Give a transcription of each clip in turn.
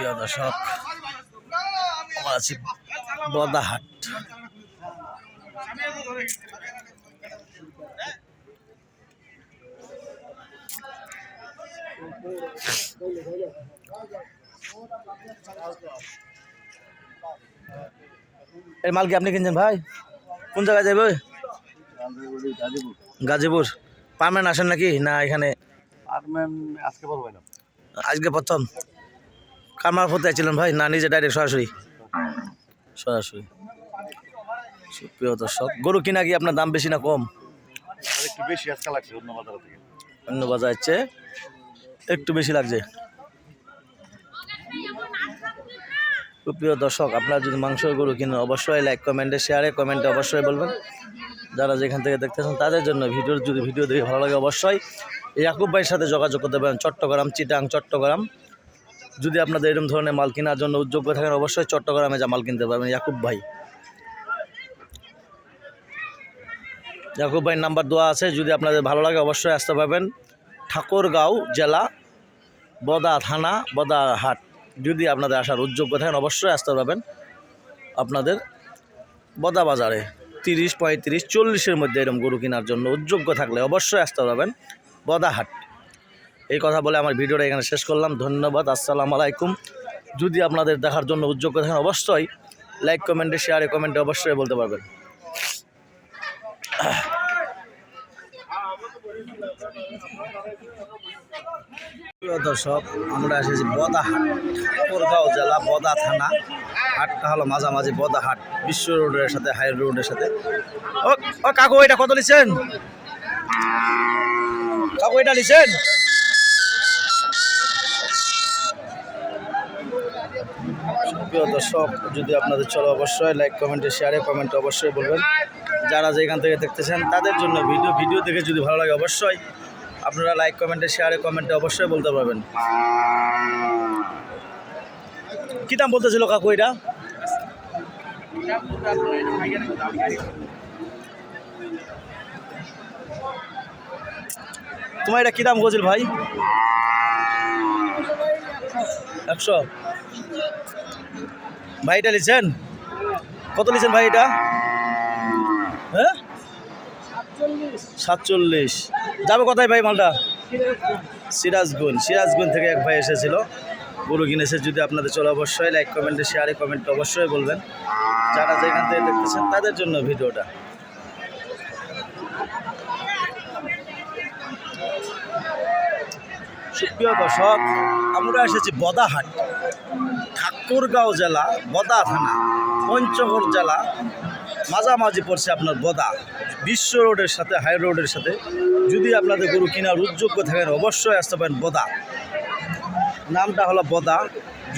প্রিয় দর্শক আমরা আছি বদাহাট। এই মাল কি আপনি কিনছেন ভাই? কোন জায়গায় যাবে গাজীপুর। পারমেন আসেন নাকি? না এখানে? আজকে প্রথম? কার মারফত ছিলেন ভাই? না নিজে ডাইরেক্ট সরাসরি? সরাসরি। প্রিয় দর্শক গরু কিনা কি আপনার দাম বেশি না কম? আর একটু বেশি আজকে লাগছে অন্য বাজার থেকে। অন্য বাজার হচ্ছে একটু বেশি লাগছে। প্রিয় দর্শক আপনারা যদি মাংসের গরু কিনেন অবশ্যই লাইক কমেন্টে শেয়ারে কমেন্টে অবশ্যই বলবেন। যারা যেখান থেকে দেখতেছেন তাদের জন্য ভিডিও যদি ভিডিও দেখে ভালো লাগে অবশ্যই এই ইয়াকুব ভাইয়ের সাথে যোগাযোগ করতে পারেন। চট্টগ্রাম চিটাং চট্টগ্রাম। যদি আপনাদের এরকম ধরনের মাল কেনার জন্য উদ্যোগ থাকেন, অবশ্যই চট্টগ্রামে যা মাল কিনতে পারবেন, ইয়াকুব ভাই। ইয়াকুব ভাইয়ের নাম্বার দেওয়া আছে, যদি আপনাদের ভালো লাগে অবশ্যই আসতে পারবেন। ঠাকুরগাঁও জেলা, বদা থানা, বদা হাট। যদি আপনাদের আসার উদ্যোগ্য থাকেন, অবশ্যই আসতে পারবেন আপনাদের বদা বাজারে। তিরিশ পঁয়ত্রিশ, চল্লিশের মধ্যে এরকম গরু কেনার জন্য উদ্যোগ্য থাকলে অবশ্যই আসতে পারবেন বদা হাট। এই কথা বলে আমার ভিডিওটা এখানে শেষ করলাম। ধন্যবাদ, আসসালামু আলাইকুম। যদি আপনাদের দেখার জন্য উদ্যোগ্য থাকেন অবশ্যই লাইক কমেন্টে শেয়ারে কমেন্টে অবশ্যই বলতে পারবেন। দর্শক, আমরা এসেছি বদাহাট ঠাকুরগাঁও জেলা বদা থানা। হাটটা হলো মাঝামাঝি বদাহাট বিশ্ব রোডের সাথে, হাই রোডের সাথে। ও কাকু, এটা কত নিছেন? কাকু, এটা নিছেন? প্রিয় দর্শক, যদি আপনাদের চলো অবশ্যই লাইক কমেন্টে শেয়ারে কমেন্টে অবশ্যই বলবেন। যারা যেখান থেকে দেখতেছেন তাদের জন্য ভিডিও ভিডিও দেখে যদি ভালো লাগে অবশ্যই আপনারা লাইক কমেন্টে শেয়ারে কমেন্টে অবশ্যই বলতে পারবেন। কী দাম বলতেছিল কাকু এটা? তোমার এটা কী দাম বলছিল ভাই? একশো। ভাই, এটা লিছেন? কত লিছেন ভাই এটা? হ্যাঁ? সাতচল্লিশ। যাবে কোথায় ভাই মালটা? সিরাজগঞ্জ। সিরাজগঞ্জ থেকে এক ভাই এসেছিল। গরু কিনেছে যদি আপনাদের চলে অবশ্যই লাইক কমেন্টে শেয়ারে কমেন্ট অবশ্যই বলবেন। যারা যেখান থেকে দেখতেছেন তাদের জন্য ভিডিওটা। সুপ্রিয় দর্শক, আমরা এসেছি বদাহাট। ঠাকুরগাঁও জেলা, বদা থানা, পঞ্চগড় জেলা, মাঝামাঝি পড়ছে আপনার বদা। বিশ্ব রোডের সাথে, হাই রোডের সাথে। যদি আপনাদের গরু কেনার উদ্যোগ্য থাকেন অবশ্যই আসতে পারেন বদা। নামটা হলো বদা।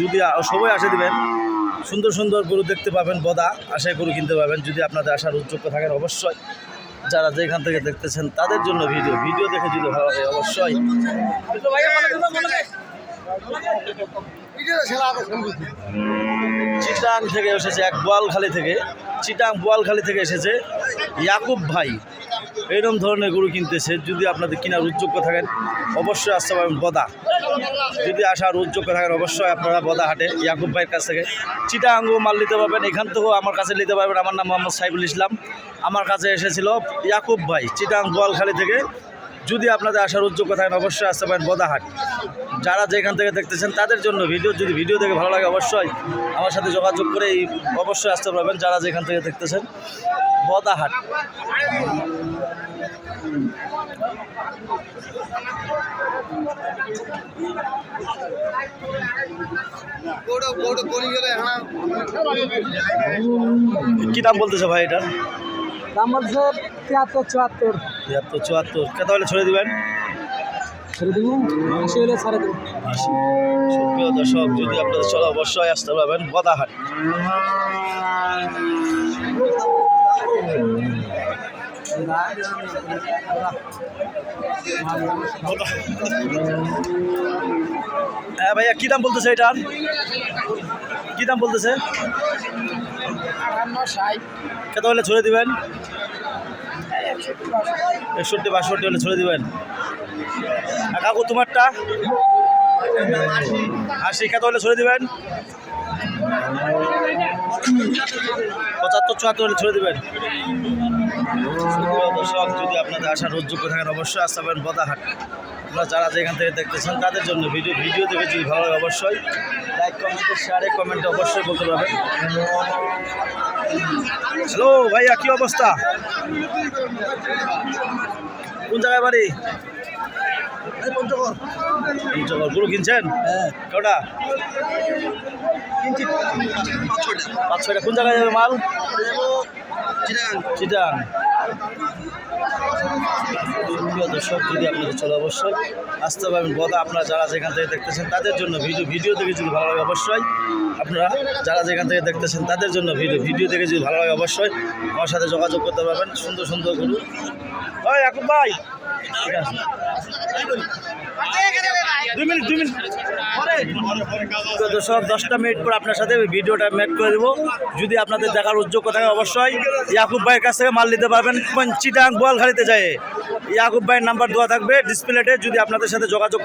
যদি সবাই আসে দিবেন, সুন্দর সুন্দর গরু দেখতে পাবেন বদা। আশায় গরু কিনতে পাবেন। যদি আপনাদের আসার উদ্যোগ্য থাকেন অবশ্যই। যারা যেখান থেকে দেখতেছেন, তাদের জন্য ভিডিও। ভিডিও দেখে যদি ভালো লাগে অবশ্যই। চিটাং থেকে এসেছে এক বোয়ালখালি থেকে। চিটাং বোয়ালখালি থেকে এসেছে ইয়াকুব ভাই। এরকম ধরনের গরু কিনতেছে, যদি আপনাদের কেনার উদ্যোগ্য থাকেন, অবশ্যই আসতে পারবেন বদা। যদি আসার উদ্যোগ্য থাকেন, অবশ্যই আপনারা বদা হাটে, ইয়াকুব ভাইয়ের কাছ থেকে। চিটাঙ্গু মাল নিতে পারবেন, এখান থেকেও আমার কাছে নিতে পারবেন। আমার নাম মোহাম্মদ সাইফুল ইসলাম। আমার কাছে এসেছিল ইয়াকুব ভাই, চিটাং বোয়ালখালি থেকে। যদি আপনাদের আসার উদ্যোগ্য থাকেন, অবশ্যই আসতে পারেন বদাহাট। যারা যেখান থেকে দেখতেছেন, তাদের জন্য ভিডিও, যদি ভিডিও দেখে ভালো লাগে, অবশ্যই আমার সাথে যোগাযোগ করে এই অবশ্যই আসতে পারবেন, যারা যেখান থেকে দেখতেছেন, বদাহাট। কি দাম বলতেছে ভাই এটার দাম বলছে তিয়াত্তর চুয়াত্তর। তিয়াত্তর চুয়াত্তর। কত হলে ছড়ে দিবেন? ছেড়ে দেবো। আশি হলে ছাড়ে দেবো। আশি সুপ্রিয় দর্শক যদি আপনাদের চলো অবশ্যই আসতে পারবেন বদাহাট। হ্যাঁ ভাইয়া কী দাম বলতেছে এটার? কী দাম বলতেছে? কত হলে ছড়ে দিবেন? একষট্টি, বাষট্টি হলে ছড়ে দেবেন। কাকু, তোমারটা? আশি কত হলে ছড়ে দেবেন। পঁচাত্তর, চুয়াত্তর হলে ছড়ে দেবেন। দর্শক, যদি আপনাদের আসার উদ্যোগ থাকেন, অবশ্যই আসতে পারেন বদাহাট। আপনারা যারা যেখান থেকে দেখতেছেন, তাদের জন্য ভিডিও ভিডিও দেখে যদি ভালো লাগে, অবশ্যই লাইক কমেন্টে শেয়ারে কমেন্টে অবশ্যই বলতে পারবেন। হ্যালো ভাইয়া কি অবস্থা? কোন জায়গায় বাড়ি? পঞ্চগড়। কিনছেন? কটা? পাঁচ ছয়টা। কোন জায়গায় যাবে মাল চিটাং চিটাং প্রিয় দর্শক, যদি আপনাদের চলে অবশ্যই আসতে পারবেন বদা আপনারা যারা যেখান থেকে দেখতেছেন তাদের জন্য ভিডিও ভিডিও দেখে যদি ভালো লাগে অবশ্যই আপনারা যারা যেখান থেকে দেখতেছেন তাদের জন্য ভিডিও ভিডিও দেখে যদি ভালো লাগে অবশ্যই আমার সাথে যোগাযোগ করতে পারবেন। সুন্দর সুন্দর গরু ভাই এখন ভাই। ঠিক আছে দর্শক, দশটা মিনিট পর আপনার সাথে ভিডিওটা মেক করে দেবো। যদি আপনাদের দেখার উদ্যোগ থাকে অবশ্যই ইয়াকুব ভাইয়ের কাছ থেকে মাল নিতে পারবেন। চিটাং বোয়ালখালিতে যায় ইয়াকুব ভাইয়ের নাম্বার দেওয়া থাকবে ডিসপ্লেটে যদি আপনাদের সাথে যোগাযোগ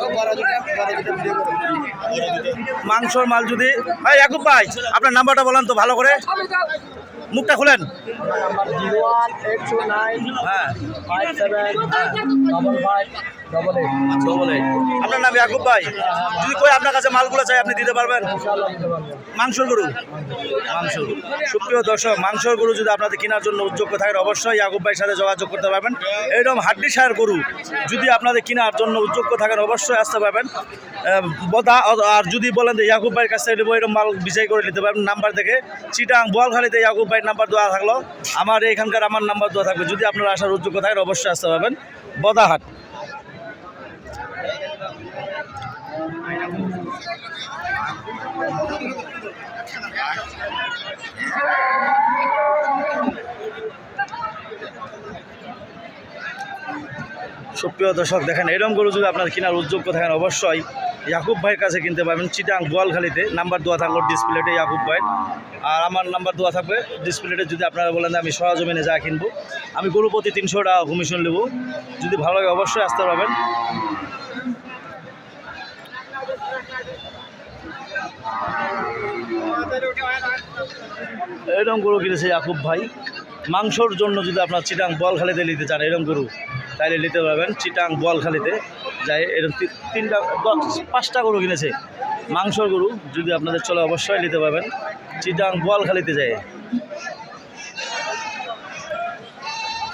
মাংসর মাল যদি ভাই ইয়াকুব ভাই আপনার নাম্বারটা বলেন তো ভালো করে। মুখটা খুলেন। হ্যাঁ। আপনার নাম ইয়াকুব ভাই? যদি কই আপনার কাছে মালগুলো চাই, আপনি দিতে পারবেন? মাংসর গরু? মাংস সুপ্রিয় দর্শক, মাংসর গরু যদি আপনাদের কেনার জন্য উদ্যোগ থাকেন, অবশ্যই ইয়াকুব ভাইয়ের সাথে যোগাযোগ করতে পারবেন। এইরকম হাড্ডি সার গরু যদি আপনাদের কেনার জন্য উদ্যোগ থাকেন, অবশ্যই আসতে পারবেন। বদা, আর যদি বলেন যে ইয়াকুব ভাইয়ের কাছ নেব এরকম মাল বিচাই করে নিতে পারবেন, নাম্বার থেকে। চিটাং, বোয়ালখালিতে ইয়াকুব ভাইয়ের নাম্বার দেওয়া থাকল। আমার এখানকার আমার নাম্বার দেওয়া থাকবে। যদি আপনারা আসার উদ্যোগ থাকেন, অবশ্যই আসতে পারবেন। বদাহাট সুপ্রিয় দর্শক, দেখেন, এরম গরু যদি আপনার কেনার উদ্যোগ থাকেন, অবশ্যই ইয়াকুব ভাইয়ের কাছে কিনতে পারবেন চিটাং বোয়ালখালিতে নাম্বার দেওয়া থাকল ডিসপ্লেতে ইয়াকুব ভাই। আর আমার নাম্বার দেওয়া থাকবে ডিসপ্লেটে যদি আপনারা বলেন আমি সহজমিনে যা কিনবো। আমি গরু প্রতি তিনশো টাকা কমিশন নেব। যদি ভালো লাগে অবশ্যই আসতে পারবেন। এরকম গরু কিনেছে ইয়াকুব ভাই। মাংসর জন্য যদি আপনার চিটাং বলখালিতে নিতে চান, এরকম গরু, তাইলে নিতে পারবেন চিটাং বলখালিতে যাই, এরকম তি- তিনটা, দশ, পাঁচটা গরু কিনেছে। মাংসর গরু যদি আপনাদের চলে, অবশ্যই নিতে পারবেন। চিটাং বলখালিতে যায়।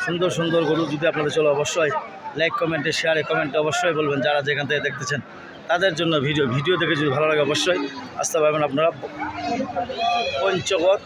সুন্দর সুন্দর গরু যদি আপনাদের চলে, অবশ্যই লাইক কমেন্টে শেয়ারে কমেন্টে অবশ্যই বলবেন যারা যেখান থেকে দেখতেছেন। তাদের জন্য ভিডিও ভিডিও দেখে যদি ভালো লাগে অবশ্যই আসতে পারবেন আপনারা। পঞ্চগড়।